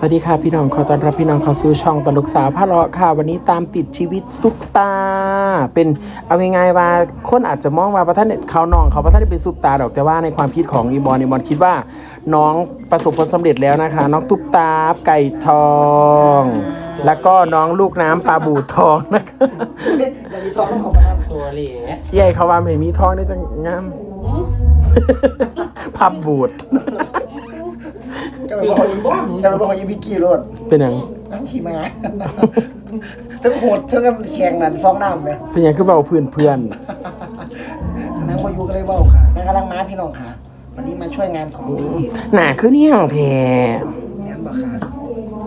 สวัสดีค่ะพี่น้องขอต้อนรับพี่น้องเข้าสู่ช่องตลกสาวพระเลาะค่ะ วันนี้ตามติดชีวิตซุปตา เป็นเอาง่ายๆว่าคนอาจจะมองว่าประท่านเขาน้องเขาประท่านได้เป็นซุปตาดอกแต่ว่าในความคิดของอีบอลอีบอลคิดว่า น้องประสบผลสำเร็จแล้วนะคะ น้องตุ๊กตาไก่ทอง แล้วก็น้องลูกน้ำปลาบูทองนะคะอย่ามีทองต้องขอบคุณครับตัวเหล่ใหญ่เขาว่าไม่มีทองได้จังงามพับบูด จะไปบอกอีจะไปบอกอีบิกกี้รถเป็นอย่างทั้งขี่ม้าทั้งโหดทั้งแข่งนั่นฟ้องน้ำเลยเป็นอย่างคือเบาเพื่อนเพื่อนนางวายุก็เลยเว่าค่ะนางกำลังม้าพี่น้องค่ะ วันนี้มาช่วยงานของพี่หนาคือเนี่ยงแท้เนียนบ่ค่ะ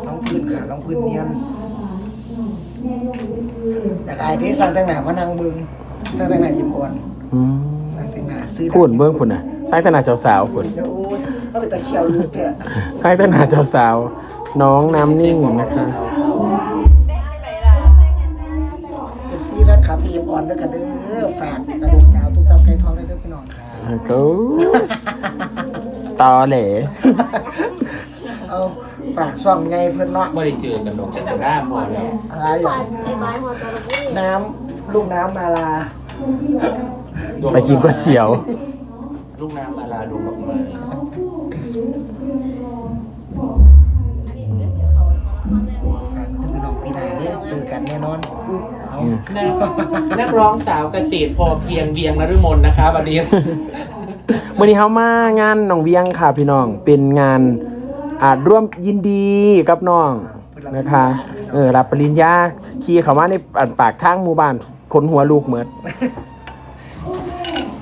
น้องพื้นค่ะน้องพื้นเนียนอยากอายที่สร้างแต่งหน้ามานั่งเบึงสร้างแต่งหน้ายิ้มอ่อนอืมสร้างแต่งหน้าซื้อพูดเบิ้งคุณน่ะสร้างแต่หนาเจ้าสาวคุณเดี๋ยวโอ้ ยถ้าเป็นตะเคียวลูกเนี่ยสร้างแต่หนาเจ้าสาว น้องน้ำนิ่งนะคะเป็นฟรีแฟนคลับพี่ยิ้มอ่อนด้วยกันเด้อฝากตลกสาวตุ๊กตาไก่ทองด้วยเด้อพี่น้องค่ะก็ตอเหล่เอาฝากซ่องไงเพื่อนเนาะไม่ได้เจอกันดอกจักรด้ามพอแล้วอะไรอย่างไอ้ไม้หัวสารพัดน้ำลูกน้ำมาลาไปกินก๋วยเตี๋ยว ลูกน้ำมาลาดูดอกไม้อันนี้เรื่องเสียเขาสารพัด เลยฝากพี่น้องพี่นายเนี่ยเจอกันแน่นอนอุ๊บเอาอืมนักนักร้องสาวเกษตรพอเพียงเวียงนฤมลนะคะวันนี้ วันนี้เขามางานหนองเวียงค่ะพี่น้อง เป็นงานอาจร่วมยินดีกับน้องนะคะ เออรับปริญญาขี่เขามาในอันปากทางหมู่บ้านคนหัวลูกเหมือน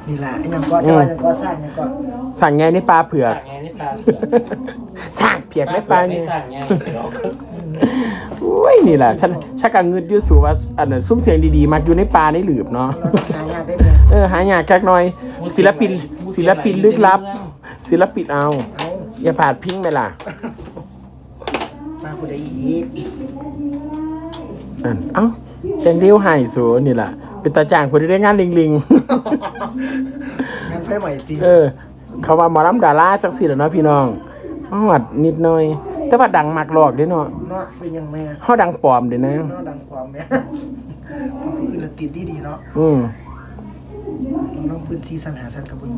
นี่แหละไอ้ยังก็จะว่ายังก็สร้างยังก็สั่งไงในปลาเผือก สั่งไงนี่ปลาสั่งเผือกไม่ปลาไม่เนี่ย สั่งไงหรอกอุ้ยนี่แหละฉันชักกังเงินอยูสูว่าอันนั้นซุ้มเสียงดีๆมาอยู่ในป่าในหลืบเนาะเราต้องหางานได้ไหมเออหายากแค่น้อย ศิลปิน ศิลปินลึกลับ ศิลปินเอา เอาอย่าผ่าดพิงไหมล่ะมาผู้ใดอีกอันเอ้าแจงเดียวไห้สูนี่แหละ เป็นตาจ้างคนที่ได้งานลิงลิงงานไฟใหม่ตีๆเออ เขาว่าหมอลำดาราจังสิแหล้วเนาะพี่น้องฮอดนิดหน่อย แต่ว่าดังมากหลอกเด้เนาะเนาะเป็นยังไงเฮาดังปลอมเด้นะเนาะดังความแม่ผู้อื่นละติดดีดีๆเนาะอืมน้องพื้นซีสันหาสันกระบุญ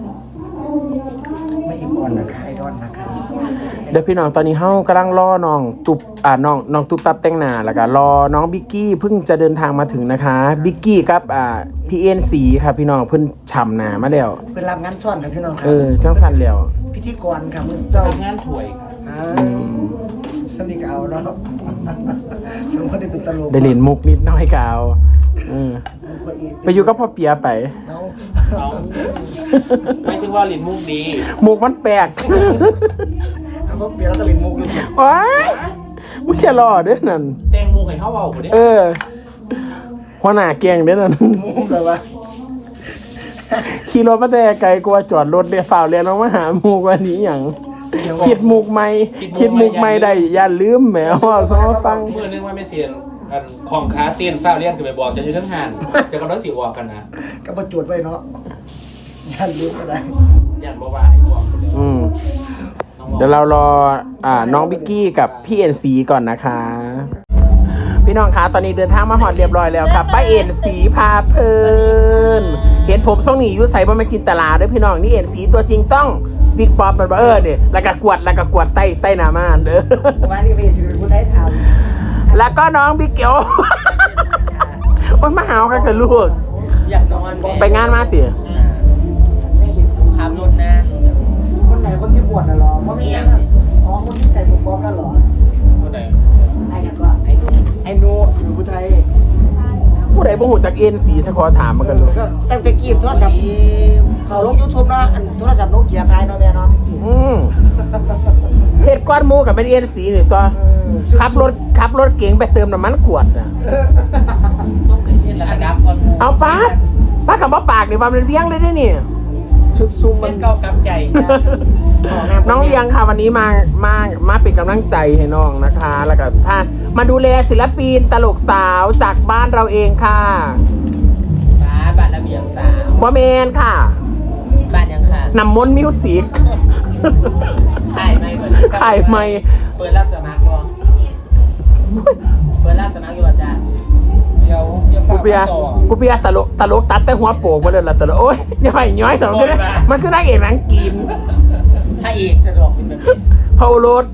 ไม่อิ่มอ่อนนะคะไอดอนนะคะ เดี๋ยวพี่น้องตอนนี้เฮากำลังรอน้องตุบอ่าน้องน้องตุบตับแต่งหน้าแล้วก็รอน้องบิกกี้เพิ่งจะเดินทางมาถึงนะคะบิกกี้กับอ่าพี่เอ็นสีครับพี่น้องเพิ่นฉ่ำหนามาแล้วเป็นรับงานซ่อนครับพี่น้องครัเออจังสั่นแล้วพิธีกรครับมือเจ้าทำงานถ่วยค่ะอ่าสนิทกับเอาเนาะสมมติได้เป็นตลกได้เล่นมุกนิดหน้อยกาวเออพออีกไปอยู่กับพ่อเปียไปเอาเอาไม่ถึงว่าลินมุกดีมุกมันแปลก เอาพอเปลี่ยนแล้วก็เล่นมุกอยู่ว้ายมึงจะรอเด้อนั่น แตงมุกให้เขาเอาคนนี้เออหัวหน้าเกียงเด้อนั่น มุกแบบว่าขี่รถมาแต่ไกลกลัวจอดรถเดี๋ยวฝ่าวเรียนน้องมาหามุกวันนี้อย่างเดี๋ยวคิดมุกใหม่คิดมุกใหม่ได้อย่าลืมแหมว่าซอฟังเมื่อนึงว่าไม่เสียนอันของค้าเตียนฝ้าเรียนคือไปบอกจะชื่อทั้งหานจะกำลังสิออกกันนะก็ประจวดไว้เนาะยันลืมก็ได้ยันบอกว่าให้บอกคนเดียวอืมน้องบอก เดี๋ยวเรารออ่าน้องบิกกี้กับพี่เอ็นซีก่อนนะคะ พี่น้องคะตอนนี้เดินทางมาหอดเรียบร้อยแล้วครับป้าเอ็นสีพาเพลินเห็นผมส่งหนีอยูใส่บ่แมากินตลาดเด้วยพี่น้องนี่เอ็นสีตัวจริงต้องบิ๊กป๊อปมันบอกเออเนี่ยแล้วก็กวดแล้วก็กวดใต้ใต้หน้ามานเด้อวันนี้เป็นศิลปินผู้ไทยทแล้วก็น้องบิ๊กเกียวำมันมาหาวกันกับลูก อยากนอนแม่ไปงานมาเตี๋ยไวชน่ะเหรอว่าไม่ยังอ๋อคนที่ใส่หมวกบ๊อบนั่นเหรอคนไหนไอ้ยังก็ไอ้หนุ่มไอ้นูศิลปินผู้ไทยผู้ใดบ่หูจากเอ็นสีสะขอถามมันกันลูกก็ตั้งแต่กี้โทรศัพท์เขาลงยูทูบเนาะอันโทรศัพท์โนเกียไทยเนาะแม่เนาะตะกี้อืมเฮ็ดก้อนหมูกับเป็นเอ็นสีนี่ตัวเออขับรถขับรถเก๋งไปเติมน้ำมันขวดอะส้มเกลือระดับก่อนหมูเอาป้าดป้าคำว่าปากเดี๋ยวมันเป็นเลี้ยงเลยได้นี่ชุดซุ่มมัมันนเก้ากำใจนะ น้องเลี้ยงค่ะวันนี้มามามาเป็นกำลังใจให้น้องนะคะ แล้วก็ถ้ามาดูแลศิลปินตลกสาวจากบ้านเราเองค่ะบ้านบ้านระเบียบสาวบอเมนค่ะบ้านยังค่ะนำมนต์มิวสิกขายไม่เหมือนขายไม่เปิดรับสมัครบ่เปิดรับสมัครอยู่ว่าจ้าเดี๋ยวเดี๋ยวฝากูกเปียมาต่อกูเปียตลกตลกตัดแต่หัวโปกมาเลยละตลกโอ้ยย่อยย้อยสองคนมันคือนักเอกหนังจีน ถ้าเอกสะดวกเป็นแบบนี้เผารถ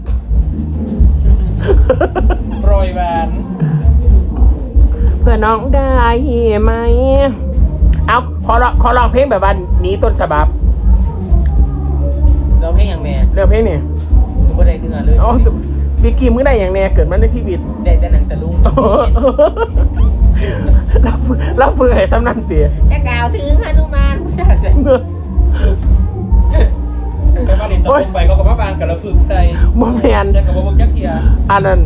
โปรยหวานเพื่อน้องได้ไหม เอาขอร้องขอร้องเพลงแบบว่าหนี้ต้นฉบับเราเพลงอย่างแม่เรื่องเพลงนี่หนูก็ได้เนื้อเลยอ๋อวิกกี้มึงได้อย่างแน่เกิดมาในชีวิต ได้แต่หนังตะลุงรับฝึกรับฝึกให้สำนันเตี๋ยจะกล่าวถึงฮนุมานผู้ชาย ไปบ้านเด็กจะลงไปเขาก็มาบานกับระพึกใส่โมแมนใช่กับวงจักรเทียอันนั้น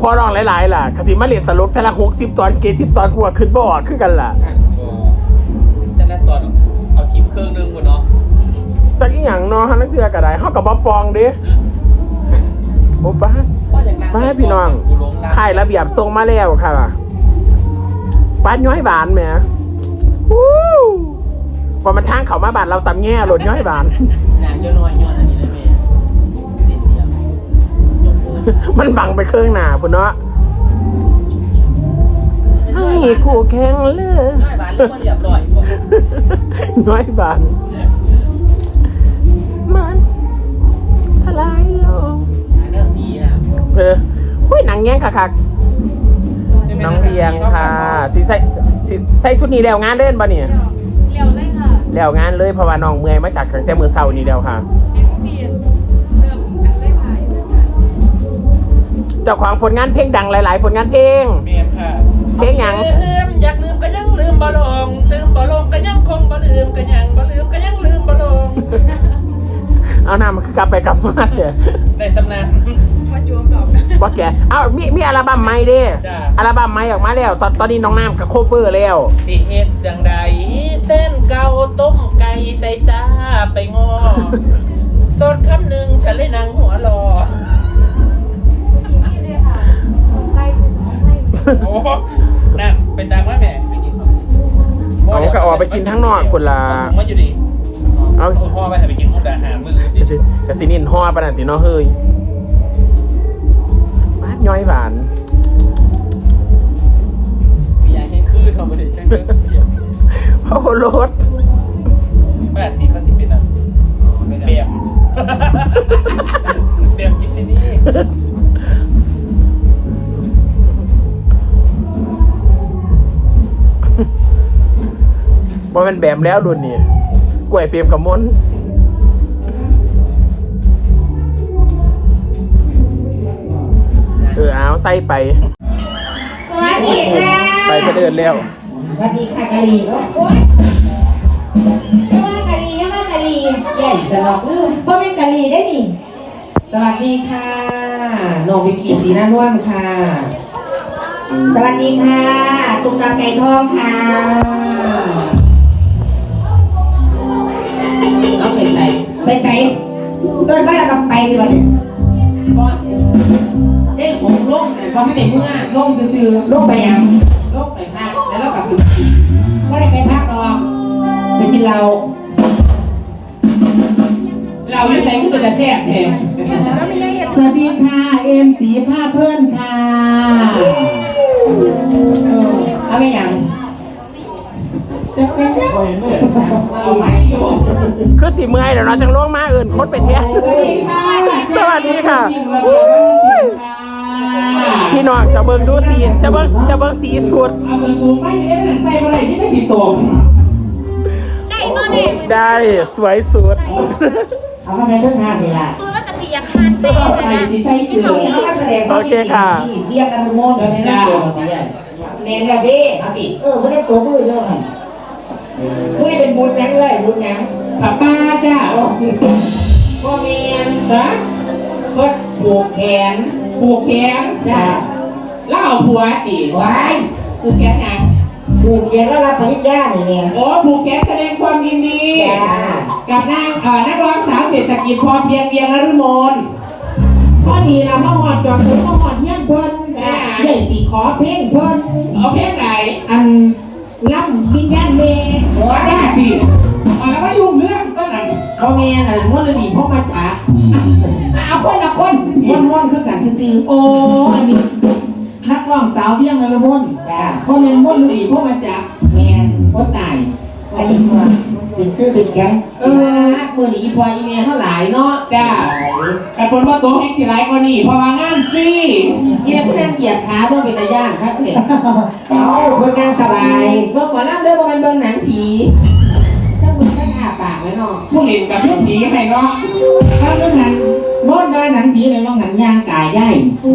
พอร้องหลายๆล่ะคติมาเรียนตลกแต่ละหกสิบตอนเกทิบตอนกูว่าขึ้นบ่ออกคือกันล่ะแต่ละตอนเอาทิปเครื่องนึงหมดเนาะแต่อีหยังเนาะฮันนักเทือกระไดเฮากับบ่ปองเด้โอ้ป้าว่าอย่างนั้นมาให้พี่น้องกูลงน้ำค่ายระเบียบทรงมาแล้วค่ะป้านย้อยบานแหมวู้พอมันทางเขามาบานเราตำแง่หล่นย้อยบานหนังเจ้าน้อยย้อน มันบังไปเครื่องหนาพุ่นเนาะให้คู่แข่งเลยน้อยบานหรือว่าเรียบร้อยพวกน้อยบานมันทลายลงเรื่องดีนะเออหุ้ยหนังแย่งคักๆน้องเรียงค่ะสิใส่สิใส่ชุดนี้แล้วงานเล่นปะเนี่ยเร็วเลยค่ะแล้วงานเลยเพราะว่าน้องเมื่อยมาจากตั้งแต่มือเสาร์นี้แล้วค่ะ เจ้าของผลงานเพลงดังหลาย ๆ ผลงานเพลง เมียนค่ะเพลงหยัง ลืมอยากลืมก็ยังลืมบ่ลงลืมบ่ลงก็ยังคงบ่ลืมก็ยังบ่ลืมก็ยังลืมบ่ลงเอาหน้ามันคือกลับไปกลับมาเลยได้สำนัก มาจูบดอกว่าแกเอามีมีอัลบั้มใหม่เด้จ้ะ อัลบั้มใหม่ออกมาแล้ว ตอนตอนนี้น้องน้ำกับโคเวอร์แล้ว สิเฮ็ดจังใดเส้นเก่าต้มไก่ใส่ซาไปงอสดคำหนึ่งฉันเลยนั่ง ก็ออกไปกินทั้งนอกคนละเอาถุงมาอยู่ดิเอาเอาพ่อไปให้ไปกินมุกดาหารมือกระสิกระสินินห่อปานนันติเนาะเฮ้ยมาดย้อยหวานมียาให้คืนเขาไม่ได้แจ้งเรื่องเบียร์เพราะรถแบบที่เขาสิเป็นอะไม่ได้เบียมเบียมกิฟฟินี่ ว่ามันแบบแล้วรุ่นนี่กล้วยเปียมกับมนเออเอาใส่ไป สวัสดีค่ะไปไปเดินแล้ว สวัสดีค่ะกะหรี่โอ๊ยยังว่ากะหรี่ยังว่ากะหรี่ใหญ่จะหลอกลืมเพราะเป็นกะหรี่ได้นี่ สวัสดีค่ะโนวิกีสีหน้าน่วมค่ะ สวัสดีค่ะ ตุ๊กตาไก่ทองค่ะ ไปใส่เดินบ้านเรากำไปดีกว่าเนี่ยก็เด้ผมล่มแต่พอไม่ได้เมื่อล่มซื่อลูกไปยังๆล่มไปข้างแล้วเรากลับไม่ได้ไปพักหรอกไปกินเหล้าเราไม่ใช้ขึ้นจะแซ่บแทนสวัสดีค่ะเอ็มสีผ้าเพื่อนค่ะเออเอาไปยังเอาไว้อยู่ คือสีเมื่อยเดี๋ยวเราจังล่วงมาเอื่นคดเป็นเนี้ยสวัสดีค่ะพี่น้องจะเบิ่งดูสีจะเบิ่งจะเบิ่งสีสุดเอาส่วนสูงไม่ได้ใส่อะไรที่ได้ติดตัวได้บ่เนี่ยได้สวยสุดเอามาใส่เครื่องทานนี่ล่ะตัวแล้วก็เสียคันเต้ใส่ที่ใส่เกลือเขาเนี่ยเขามาแสดงโอเคค่ะที่เรียกกันทุกโมงตอนนี้ได้ตัวมันใหญ่เน้นแล้วดิอาติเออไม่ได้ตัวมือเท่าไหร่มือนี่เป็นบุญยังเลยบุญยัง ป้าป้าจ้าโอ้พ่อเมียนนะก็ผูกแขนผูกแขนจ้าแล้วเอาผัวอีกไว้ผูกแขนยังผูกเย็นแล้วรับปริญญาเนี่ยเนี่ยโอ้ผูกแขนแสดงความยินดีจ้ากับนางเอ่อนักร้องสาวเศรษฐกิจพอเพียงเวียงนฤมลพอดีเรามาหอดจอดถึงมาหอดเที่ยงเพิ่นจ้าใหญ่สีขอเพลงเพิ่นเอาเพลงไหนอันล่ำวิญญาณเมย์หัวได้ได้ดิ มาแล้วไม่ยุ่งเรื่องก็นังเขาเมียน่ะม้วนเลยดิพ่อมาจ๋าเอาคนละคนม้วนม้วนคือกันซื่อโอ้อันนี้นักร้องสาวเบี้ยงนรมนจ้าพ่อแม่นมนหลีพ่อมาจากแม่นพ่อตายอันนี้ตัวเป็นซื้อเป็นเสียงเออมือหนีพออีเมลเท่าหลายเนาะจ้าแต่ฝนว่าตัวแท็กซี่ไรก็นี่พราะว่างานฟรีอีเมลผู้นั่งเหยียดขาเพื่อเป็นตาย่านครับเนี่ยเอาเพื่อนนั่งสบายเบื้องหัวล่างเด้อว่ามันเบื้องหนังผี อาปากไว้เนาะผู้เล่นกับเพื่อนผีให้เนาะถ้าเรื่องหันมดได้หนังผีเลยว่าหันย่างกายได้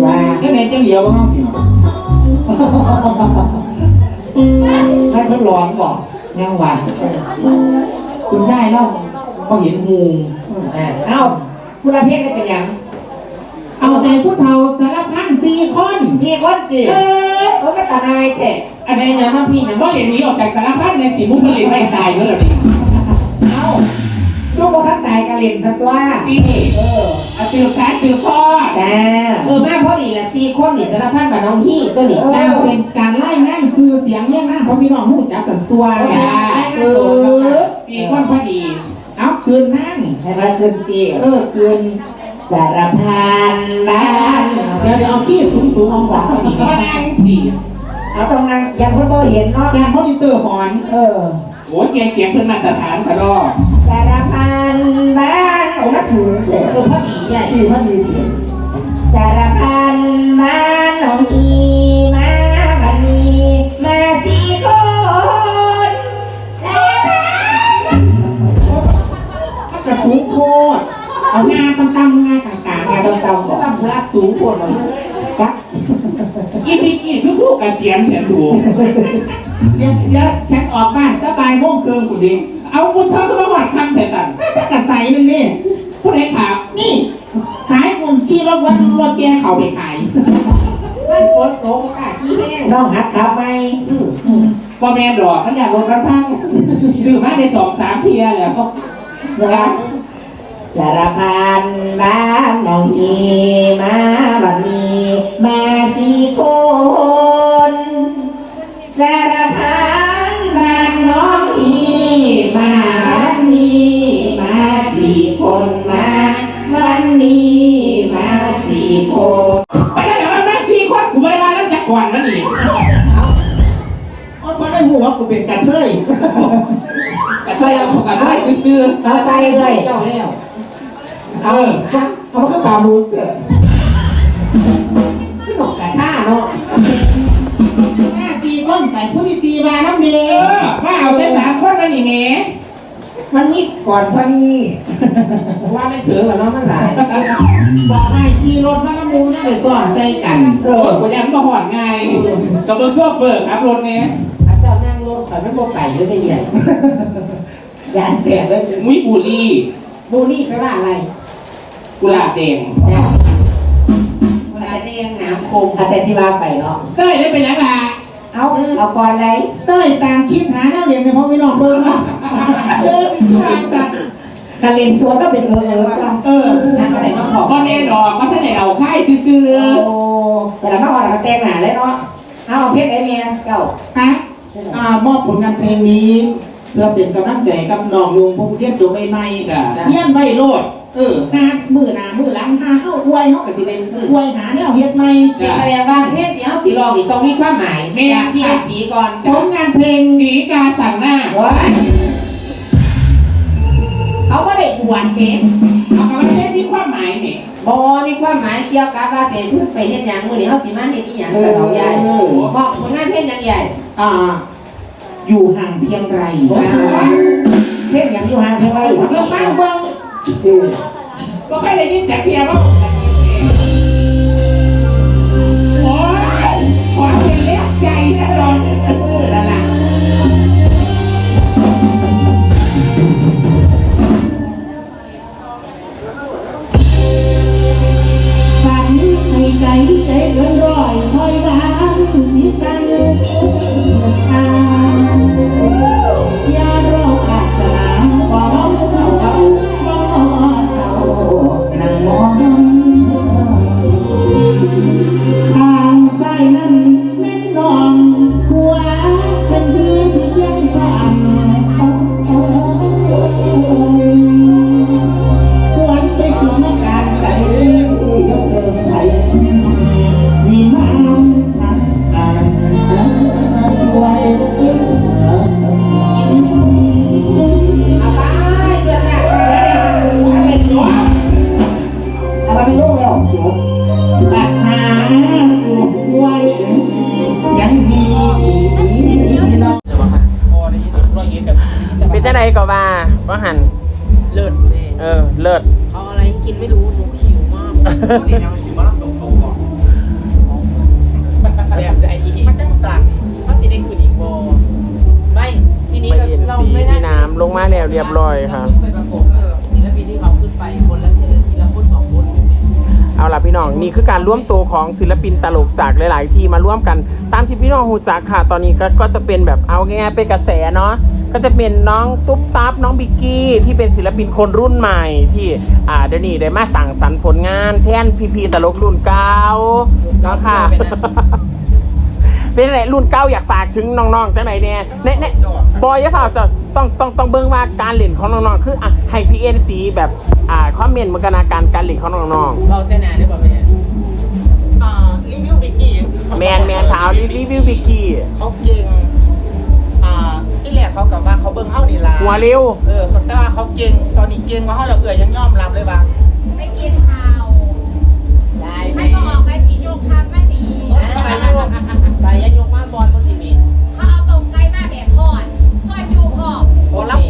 ว่าก็ไหนจะเหลียวบ้างสิเนาะมันเพิ่งร้อนบอกย่างหวานคุณยายเล่าพอเห็นงูเอ้าคุณละเพศได้เป็นยังเอาใจผู้เฒ่าสารพันสี่คนสี่คนจีเออเขาก็ตาหนายแท้อันนี้นะมาพี่นะว่าเล่นหนี้ออกจากสารพัดในตีมุกผลิตไม่ตายด้วยหรอนี่เอ้า สู้บ่ทันตายกะเล่นซะตัวนี่เอออาซิลซ้ายซิลทอดจ้าเออมาพอดีละสี่คนนี่สารพันกับน้องฮี่ตัวนี้เอเศร้าอเป็นการไล่นั่งซื้อเสียงเรียกนั่งเพราะพี่น้องหูจักสันตัวจ้าเออตีคนพอดี เอาคืนนั่งให้มาขึ้นเตียเออคืนสารพันบ้านเดี๋ยวเดี๋ยวเอาขี้สูงสูงๆเอาหัวเขาดีก็นั่งตีเอาตรงนั้นยังคนบ่เห็นเนาะการมอนิเตอร์หอน เออ โอ้ยเสียงเสียงเป็นมาตรฐานกระดอสารพันบ้านโอ้มาสูงเลยเออพอดีใหญ่ดีพอดีสารพันบ้านน้องอีมาบันนี้มาสี่คนสารพันถ้ากระสูงโคตร เอางานตำๆงานกลางๆงานตำๆบอกต้องรับสูงคนมันจักอีพีกี้คือคู่กับเสียงเสียสูงเดี๋ยวเดี๋ยวฉันออกบ้านก็บ่ายโมงเกินกูดิเอาบุญเธอก็มาหวัดคำใส่สั่นถ้ากระใสนึงนี่ผู้ใดถามนี่ ขายคนขี่รถวันรถแกเขาไปขายมันฝนตกอากาศที่แห้งน้องหัดขับไหมอืมว่าแมนดอกมันอยากรถมันพังซื้อมาในสองสามเทียแล้วนะครับ สารพันบ้านน้องอีมาบันนี้มาสี่คน สารพันบ้านน้องอีมาบันนี้มาสี่คนมาวันนี้มาสี่คนไปแล้วเดี๋ยวมันมาสี่คนกูไม่ได้มาแล้วจากก่อนนั่นนี่อ๋อคนได้หัวกูเป็นกระเทยแต่ก็ยังของกันได้ซื้อเอาใส่เลยเจ้าแล้วๆ เออเอามาขึ้นปลาหมึกเถอะขึ้นหนอกกระท่าเนาะแม่สี่คนแต่ผู้ที่สี่มาน้ำเดีเออว่าเอาไปสามคนแล้วนี่แหม่มันนิดก่อนพอดีว่าไม่ถือว่าน้องมันหลายบอกให้ขี่รถมาน้ำมูนั่นเลยซ่อนใส่กันเออกูยังมาหอดไงกับเบอร์โซ่เฟิร์ครับรถเนี้ยถ้าเจ้านั่งรถข่อยไม่โบไก่เลยไม่ใหญ่ยานแตกเลยมุ้ยบุรีบูนี่แปลว่าอะไร กุหลาบแดงเวลาเรียงน้ำคมอาแต่สิว่าไปเนาะเต้ยได้เป็นยังไงเอาเอาก่อนเลยเต้ยต่างคิดหาแนวเรียนในพ่อพี่น้องเบิ่งเนาะเออกาเรียนสวนก็เป็นเออเออกันเออนั่นก็ได้มาบอกพ่อแม่ดอกก็ถ้าไหนเอาค่ายซื้อโอ้แต่ละมาอ่อนกับแตงหนาเลยเนาะเอาเพชรไอ้เมียเจ้าฮะอ่ามอบผลงานเพลงนี้เพื่อเป็นกำลังใจกับน้องยุงผู้เรียนจบใหม่ๆจ้ะๆเรียนไว้โลดเออหามือหน้ามือหลังหาเฮาอวยเฮาก็สิเป็นอวยหาแนวเฮ็ดใหม่แสดงว่าเพชรเดี๋ยวสีรองอีกต้องมีความหมายเปลี่ยนสีก่อนผลงานเพลงสีกาสั่งหน้าว้ายเขาก็ได้บวชเพชรเอาคำว่าเทศที่ความหมายเนี่ยบอมีความหมายเกี่ยวกับว่าเสร็จไปเฮ็ดหยังมื้อนี้เฮาสิมาเฮ็ดอีหยังสะดอกใหญ่เพราะผลงานเพชรยังใหญ่อ่าอยู่ห่างเพียงไรเพชรยังอยู่ห่างเพียงไรเบิ่งฟังเบิ่ง ก็แค่ได้ยินจากเพียว่าโอ้ยขอเป็นเลี้ยใจซะก่อนเออละล่ะฝันให้ใจใจเกินร้อยคอยหวานนิดตังทาง เรียบร้อยค่ะเราไปประกบเออศิลปินที่เขาขึ้นไปคนละทีละทีละคนสองคนเอาล่ะพี่น้องนี่คือการร่วมตัวของศิลปินตลกจากหลาย ๆ ที่มาร่วมกัน ตามที่พี่น้องหูจักค่ะ ตอนนี้ก็ก็จะเป็นแบบเอาง่ายๆเป็นกระแสเนาะก็จะเป็นน้องตุ๊บตับน้องบิกกี้ที่เป็นศิลปินคนรุ่นใหม่ที่อ่าเดี๋ยวนี้ได้มาสั่งสรรค์ผลงานแทนพี่ๆตลกรุ่นเก่าก็ค่ะ เป็นไรรุ่นเก้าอยากฝากถึงน้อง ๆจังไหนเนี่ยเน่เน่ บอยอยาฝากจะต้องต้องต้องเบิ่งว่าการเล่นของน้องๆคืออะให้พีเอ็นซีแบบอ่าคอมเมนต์มันกันนาการการเล่นของน้องๆเราเส้นนาหรือเปล่าแม่อ่ารีวิวบิกกี้ยังสิแมนแมนเท้ารีรีวิวบิกกี้เขาเก่งอ่าที่แรกเขากับว่าเขาเบิ่งเฮานี่ล่ะหัวเร็วเออแต่ว่าเขาเก่งตอนนี้เก่งกว่าเฮาแล้วเอื่อยยังยอมรับเลยว่าไปกินข้าวได้ให้มาออกไปสีโยกทำมันดีไปยายก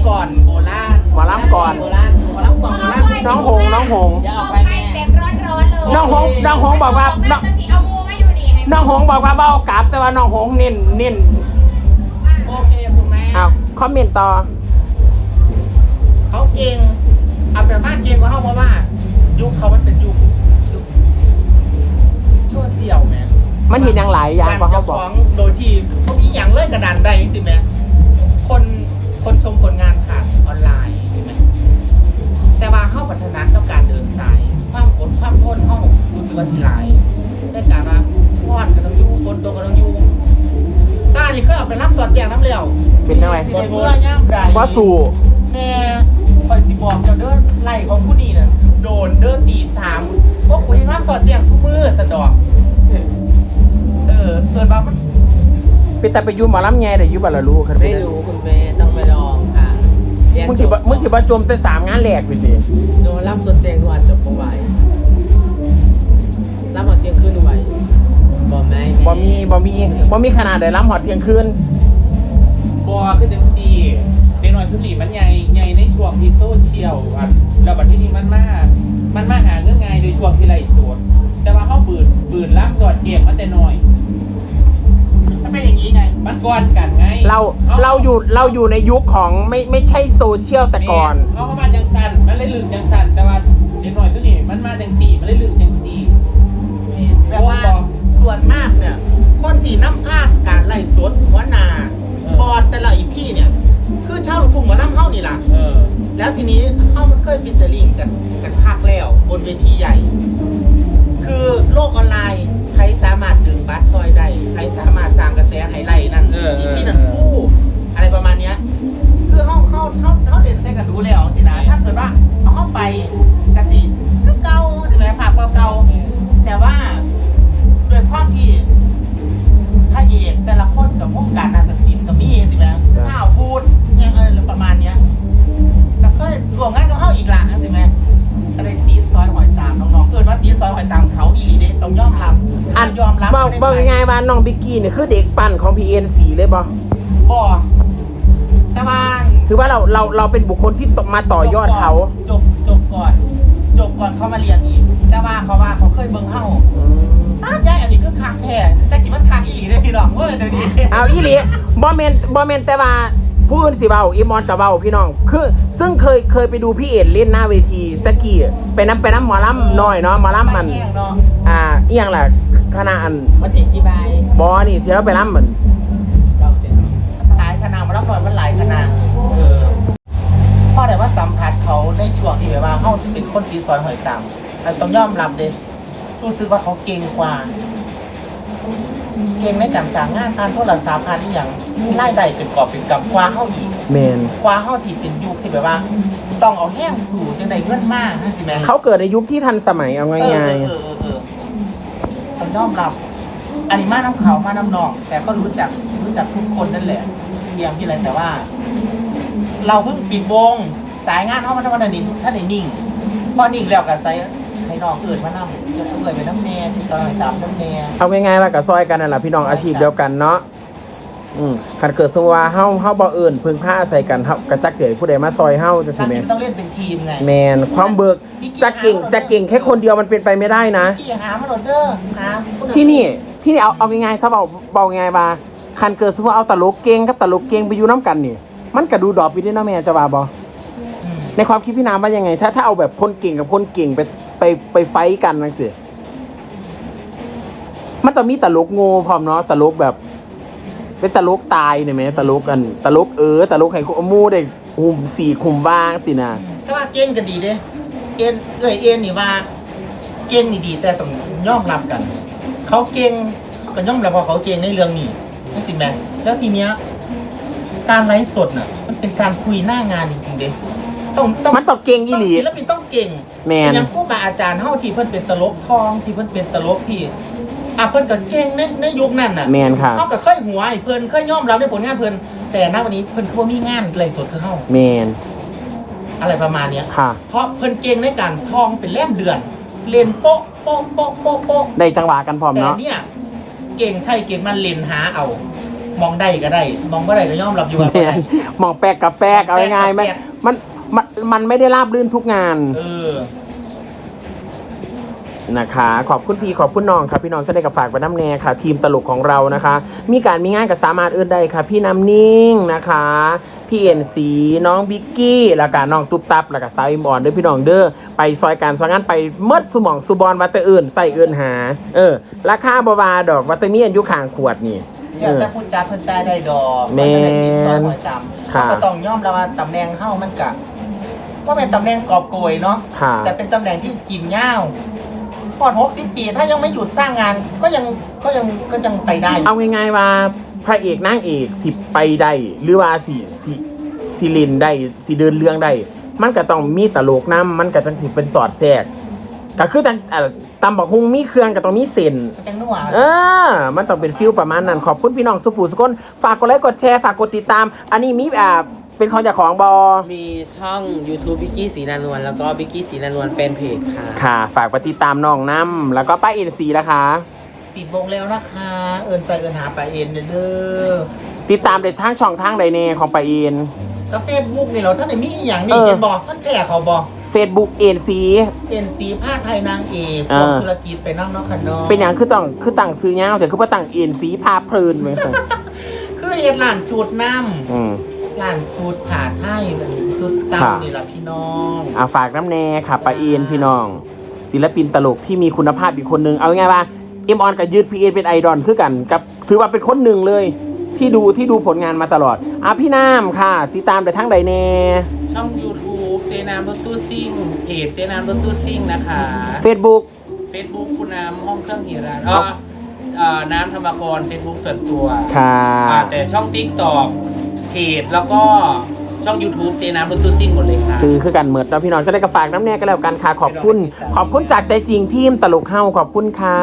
ก่อนโบราณหมอลำก่อนโบราณโบรับก่อนโบราณน้องหงน้องหง อย่าตอรอกงไปไกลแม่แบบร้อนๆเลยน้องหงน้องหงบอกว่าแม่น้องจะสีเอามูมาอยู่นี่ให้น้องหงบอกว่าเบ้ากลับ แต่ว่าน้องหงเน้นเน้นโอเคคุณแม่เอาคอมเมนต์ต่อ เขาเก่งเอาแบบว่าเก่งกว่าเฮาเพราะว่า ยุคเขามันเป็นยุคยุคชั่วเสี่ยวแหม่มันเห็นอย่างหลายอย่างการกว่าเจ้าเขาบขอกองโดยที่พวกนี้อย่างเลิกกระดานได้สิแม่คน คนชมผลงานผ่านออนไลน์สิแม่แต่ว่าเฮาพัฒนาต้องการเดินสาย ความอดความทนเฮารู้สึกว่าสิหลายได้การว่าพ่อนก็ต้องอยู่คนโตก็ต้องอยู่ตานี่เคยเอาไปรับสอดแจงน้ำเหลวเป็นยังไงสิได้เมื่อย่ามใดว่าสู่แม่คอยสิบอกเจ้าเดินไล่ของผู้นี้น่ะโดนเดินตีสามพวกกูให้รับสอดแจงซุมือสะดอกเออเกิดมามันเป็นแต่ไปอยูหมอลำไงแต่อยูบัลลูครับไม่รู้คุณแม่ ยนมึงจถืบอมึงถือว่าจมแต่สามงานแหลกไปสิโดนรับสนแจงดูอ่านจบประวัยรับหมดเจียงขึ้นดูไหวบอกไหมบ่มีบ่มีบ่มีขนาดได้ล้ำหอดเที่ยงคืนบัวคือจังสี่เด็กน้อยสุนีมันใหญ่ใหญ่ในช่วงที่โซเชียลอะแล้วบัดที่นี้มันมามันมาหาเงื่อนไงโดยช่วงที่ไล่สดแต่ว่าเขาบืนบืนล้างสอดเกมมันแต่น้อย มันเป็นอย่างนี้ไง มันก้อนกันไงเราเราอยู่เราอยู่ในยุคของไม่ไม่ใช่โซเชียลแต่ก่อน เขาเข้ามาจังสันมันเลยลืมจังสันแต่ว่าเด็กน้อยสุนีมันมาจังสี่มันเลยลืมจังสี่แบบว่าส่วนมากเนี่ย คนที่น้ำพาดการไล่สดหัวหนาบอดแต่ละอีพี่เนี่ย คือเช่าลูกทุ่งหมาล่ำเข้านี่ล่ะเออแล้วทีนี้เข้ามันเคยฟิชเจอริงกันกันคักแล้ว บนเวทีใหญ่ คือโลกออนไลน์ใครสามารถดึง ว่าน้องบิกกี้เนี่ยคือเด็กปั่นของ PNC เลยบ่บ่แต่ว่าคือว่าเราเราเราเป็นบุคคลที่ตมาต่อยอดเขา จบจบก่อน จบก่อนเขามาเรียนอีก แต่ว่าเขาว่าเขาเคยเบิ่งเฮาอืมอ้าวใช่อันนี้คือคักแท้แต่กี่มันคักอีหลีได้พี่น้องเว้ยเดี๋ยวนี้เอาอีหลีบอมเมนบอมเมนแต่ว่าผู้อื่นสิเบาอีมอนกับเบาพี่น้อง คือ ซึ่งเคยเคยไปดูพี่เอ็ดเล่นหน้าเวทีตะกี้ไปน้ำไปน้ำหมอลำน้อยเนาะหมอลำมันไแห้งเนาะอ่าเอียงแหละ คณะอันมันจิจีบายบอนี่เที่ยวไปน้ำเหมือนเก่าเต็มหลายคณะมาแล้วหน่อยมันหลายคณะเออพ่อแต่ว่าสัมผัสเขาในช่วงที่แบบว่าเขาเป็นคนตีซอยหอยตามแต่ต้องยอมรับเด้รู้สึกว่าเขาเก่งกว่า เก่งในการสร้างงานการโทรศัพท์การอหย่างมีรายได้เป็นกอบเป็นกำกว่าเขาอีกเมนกว่าเขาที่เป็นยุคที่แบบว่า ต้องเอาแห้งสู่จังไดเงินมากนั่นสิแม่เขาเกิดในยุคที่ทันสมัยเอาเออง่ายเออเออเออต้อง ยอมรับอันนี้มาน้ำเขามาน้ำนอง แต่ก็รู้จักรู้จักทุกคนนั่นแหละเพียงที่ไรแต่ว่า เราเพิ่งปิดวงสายงานเขามาทำวันนี้ท่านไหนนิ่งพอนิ่งแล้วกับไซให้น้องเกิดมานั่งจะต้องเลยไปน้ำแน่ที่ซอยตามน้ำแน่เอาง่ายๆว่ากับซอยกันนั่นแหละพี่น้องอาชีพเดียวกันเนาะ อืมคันเกิดสมมุติว่าเฮาเฮาบ่เอิ้นพึ่งพาอาศัยกันเฮากระจักเกิดผู้ใดมาซอยเฮาจังทาซี่งแหม นี้มันต้องเล่นเป็นทีมไง แมนความเบิกจะเก่งจะเก่งแค่คนเดียวมันเป็นไปไม่ได้นะกี่หามาโหลดเด้อหาผู้ใดที่นี่ที่นี่เอาเอาง่ายๆซะเบาเบาง่ายว่าคันเกิดสมมติเอาตลกเก่งกับตลกเก่งไปอยู่น้ำกันนี่ มันก็ดูดอกไปด้วยเนาะแม่จะว่าบออืมในความคิดพี่น้ำว่ายังไง ถ้าถ้าเอาแบบคนเก่งกับคนเก่งไปไปไปไฟท์กันนั่นสิมันต้องมีตลกโง่พร้อมเนาะตลกแบบ เป็นตลกตายเนี่ยไหมตลกกันตลกเออตลกให้หมูได้หุ่มสี่คุมบ้างสินะแต่ว่าเก่งกันดีเด้เอ็นเอ้ยเอ็นนี่ว่าเก่งนี่ดีแต่ต้องยอมรับกัน เขาเก่งเขาก็ยอมรับว่าเขาเก่งในเรื่องนี้นั่นสิแม่แล้วทีเนี้ยการไลฟ์สดน่ะมันเป็นการคุยหน้างานจริงๆเด้ต้องต้องมันต้องเก่งอีหลีศิลปินต้องเก่งแมนอย่างผู้บาอาจารย์เฮาที่เพิ่นเป็นตลกทองที่เพิ่นเป็นตลกที่ อะเพิ่นก็เก่งในในยุคนั้นน่ะแมนค่ะเฮาก็เคยหัวให้เพิ่นเคยยอมรับในผลงานเพิ่นแต่ณวันนี้เพิ่นคือบ่มีงานไลฟ์สดคือเฮาแมนอะไรประมาณเนี้ยค่ะ เพราะเพิ่นเก่งในการทองเป็นแล่มเดือน เล่นโป๊ะโป๊ะโป๊ะโป๊ะโป๊ะได้จังหวะกันพร้อมแต่เนาะเนี่ยเก่งใครเก่งมันเล่นหาเอา มองได้ก็ได้ มองบ่ได้ก็ยอมรับอยู่ว่าแมบ่ได้นมองแปลกกับแปลกเอาง่ายๆไหมแปลกมันมันมันไม่ได้ราบรื่นทุกงาน เออ นะคะ ขอบคุณพี่ขอบคุณน้องครับพี่น้องจะได้กับฝากไปน้ำแน่ค่ะ ทีมตลกของเรานะคะ มีการมีงานกับสามารถอื่นได้ค่ะ พี่น้ำนิ่งนะคะ พี่เอ็นสีน้องบิ๊กกี้แล้วก็น้องตุ๊บตับแล้วก็สาวอิมออนเด้อพี่น้องเด้อไปซอยการซอยงานไปเมดสมองสุบอลวัตเตอร์อื่นใส่อื่นหา เออราคาบาวาดอกวัตเตอร์มีอันอยุคางขวดนี่อย่าเออแต่พูดจาเพิ่นจ่ายได้ดอกแม่นนจะได้ติดต่อหอยตามค่ะก็ต้องยอมรับว่าตำแหน่งเฮามันกะว่าเป็นตำแหน่งกอบโกยเนาะค่ะแต่เป็นตำแหน่งที่กินยา วพอด60 ปี ถ้ายังไม่หยุดสร้างงานก็ยังก็ยังก็ยังไปได้อยู่เอาง่ายๆว่าพระเอกนางเอกสิไปได้หรือว่าสิสิสิเลินได้สิเดินเรื่องได้ มันก็ต้องมีตลกน้ำมันก็จังสิเป็นสอดแทรกก็คือจังเอ่อตำบักฮุงมีเครื่องก็ต้องมีเส้น ก็จังนัวเออ มันต้องเป็นฟิลประมาณนั้น ขอบคุณพี่น้องสุภูสุกนฝากกดไลค์กดแชร์ ฝากกดติดตาม อันนี้มีอ่า เป็นของเจากของบอมีช่อง YouTube บิกกี้สีนานวลแล้วก็บิกกี้สีนานวลแฟนเพจค่ะ ค่ะ ฝากไปติดตามน้องน้ำแล้วก็ป้าเอ็นซีนะคะ ปิดวงแล้วนะคะ เอินใส่เอินหาไปเอ็นเด้อติดตามในทางช่องทางใดเนของป้าเอ็นแล้วเฟซบุ๊กนี่เราท่านไหนมีอหย่างนี้เออ เห็นบอกท่านแก่เขาบอกเฟซบุ๊กเอ็นซีเอ็นซีผ้าไทยนางเอกเอพวกอธุรกิจไปนั่งเนอกคันนอกเป็นอย่างคือต้องคือตั้งซื้อเงาแต่คือว่าตั้งเอ็นซีพาเพลินไปสิคือเฮ็ดร้านชุดน้อืมำ ร้านสูตรผ่าไทยเป็นสุดเศร้าค่ะนี่ล่ะพี่น้องอ่าฝากน้ำแน่ค่ะป้าเอ็นพี่น้อง ศิลปินตลกที่มีคุณภาพอีกคนนึง เอาง่ายๆว่าเอ็มออนกับยืดพีเอเป็นไอดอลคือกันกับถือว่าเป็นคนหนึ่งเลย ที่ดูที่ดูผลงานมาตลอดอะพี่น้ำค่ะ ติดตามแต่ทั้งใดแน่ ช่อง YouTube เจนามรถตู้ซิ่งเพจเจนามรถตู้ซิ่งนะคะเฟซบุ๊ก Facebook คุณน้ำห้องเครื่องฮีรานครัเอ่บอเอ่อน้ำธรรมกร Facebook ส่วนตัวค่ะอ่าแต่ช่อง TikTok เพจแล้วก็ช่อง YouTube เจน้ำรถตู้ซิ่งหมดเลยค่ะซื้อคือกันเหมือนแล้วพี่น้องจะได้กระฝากน้ำแน่ก็แล้วกันค่ะขอบคุณ ขอบคุณจากใจจริงทีมตลกเฮ้าขอบคุณค่ะ